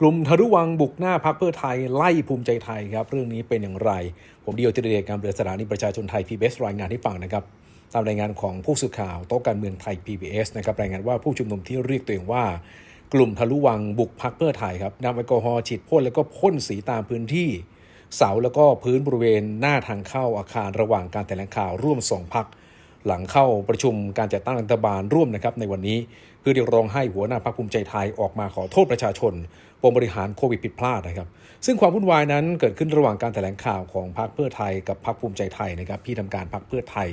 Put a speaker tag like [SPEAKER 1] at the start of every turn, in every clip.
[SPEAKER 1] กลุ่มทะลุวังบุกหน้าพักเพื่อไทยไล่ภูมิใจไทยครับ เรื่องนี้เป็นอย่างไร ผมเดียวจิเดชการเรือสถานีประชาชนไทย PBS รายงานให้ฟังนะครับ ตามรายงานของผู้สื่อข่าวโต๊ะการเมืองไทย PBS นะครับรายงานว่าผู้ชุมนุมที่เรียกตัวเองว่ากลุ่มทะลุวังบุกพักเพื่อไทยครับนำแอลกอฮอล์ฉีดพ่นแล้วก็พ่นสีตามพื้นที่ เสาแล้วก็พื้นบริเวณหน้าทางเข้าอาคารระหว่างการแถลงข่าวร่วมสองพัก หลังเข้าประชุมการจัดตั้งรัฐบาลร่วมนะครับในวันนี้ เพื่อเรียกร้องให้หัวหน้าพรรคภูมิใจไทยออกมาขอโทษประชาชนปมบริหารโควิดผิดพลาดนะครับ ซึ่งความวุ่นวายนั้นเกิดขึ้นระหว่างการแถลงข่าวของพรรคเพื่อไทยกับพรรคภูมิใจไทยนะครับที่ทำการพรรคเพื่อไทย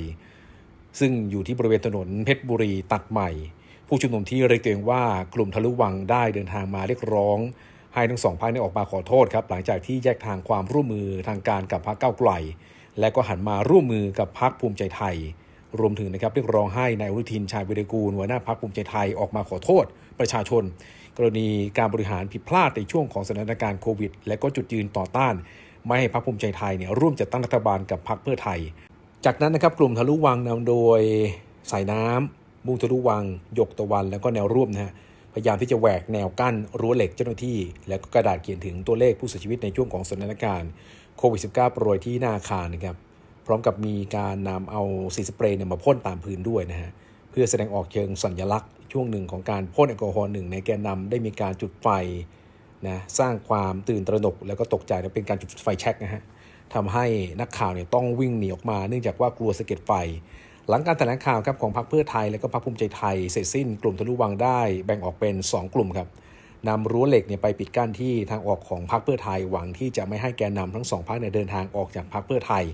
[SPEAKER 1] ซึ่งอยู่ที่บริเวณถนนเพชรบุรีตัดใหม่ ผู้ชุมนุมที่เรียกตัวเองว่ากลุ่มทะลุวังได้เดินทางมาเรียกร้องให้ทั้งสองพรรคได้ออกมาขอโทษครับหลังจากที่แยกทางความร่วมมือทางการกับพรรคก้าวไกล และก็หันมาร่วมมือกับพรรคภูมิใจไทย รวมถึงนะครับเรียกร้องให้นายอนุทินชาญวิรกูลหัวหน้าพรรคภูมิใจไทยออกมาขอโทษประชาชน กรณีการบริหารผิดพลาดในช่วงของสถานการณ์โควิด และก็จุดยืนต่อต้าน ไม่ให้พรรคภูมิใจไทยเนี่ยร่วมจัดตั้งรัฐบาลกับพรรคเพื่อไทย จากนั้นนะครับกลุ่มทะลุวังนำโดยสายน้ำมุ่งทะลุวังหยกตะวัน แล้วก็แนวร่วมนะฮะพยายามที่จะแหวกแนวกั้นรั้วเหล็กเจ้าหน้าที่ แล้วก็กระดาษเขียนถึงตัวเลขผู้เสียชีวิตในช่วงของสถานการณ์โควิด -19 โปรยที่หน้าอาคารนะครับ พร้อมกับมีการนำเอาสีสเปรย์เนี่ยมาพ่นตามพื้นด้วยนะฮะเพื่อแสดงออกเชิงสัญลักษณ์ช่วงหนึ่งของการพ่นแอลกอฮอล์หนึ่งในแกนนำได้มีการจุดไฟนะสร้างความตื่นตระหนกแล้วก็ตกใจนะเป็นการจุดไฟแช็กนะฮะทำให้นักข่าวเนี่ยต้องวิ่งหนีออกมา เนื่องจากว่ากลัวสะเก็ดไฟ หลังการแถลงข่าวครับของพรรคเพื่อไทย และก็พรรคภูมิใจไทยเสร็จสิ้นกลุ่มทะลุวังได้แบ่งออกเป็น 2 กลุ่มครับนำรั้วเหล็กเนี่ยไปปิดกั้นที่ทางออกของพรรคเพื่อไทยหวังที่จะไม่ให้แกนนำทั้งสองพรรคเนี่ยเดินทางออกจากพรรคเพื่อไทย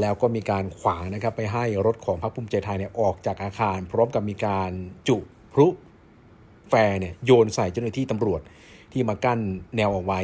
[SPEAKER 1] แล้วก็มีการขวางนะครับไปให้รถของพรรคภูมิใจไทยเนี่ยออกจากอาคาร พร้อมกับมีการจุพลุแฟร์เนี่ยโยนใส่เจ้าหน้าที่ตำรวจที่มากั้นแนวเอาไว้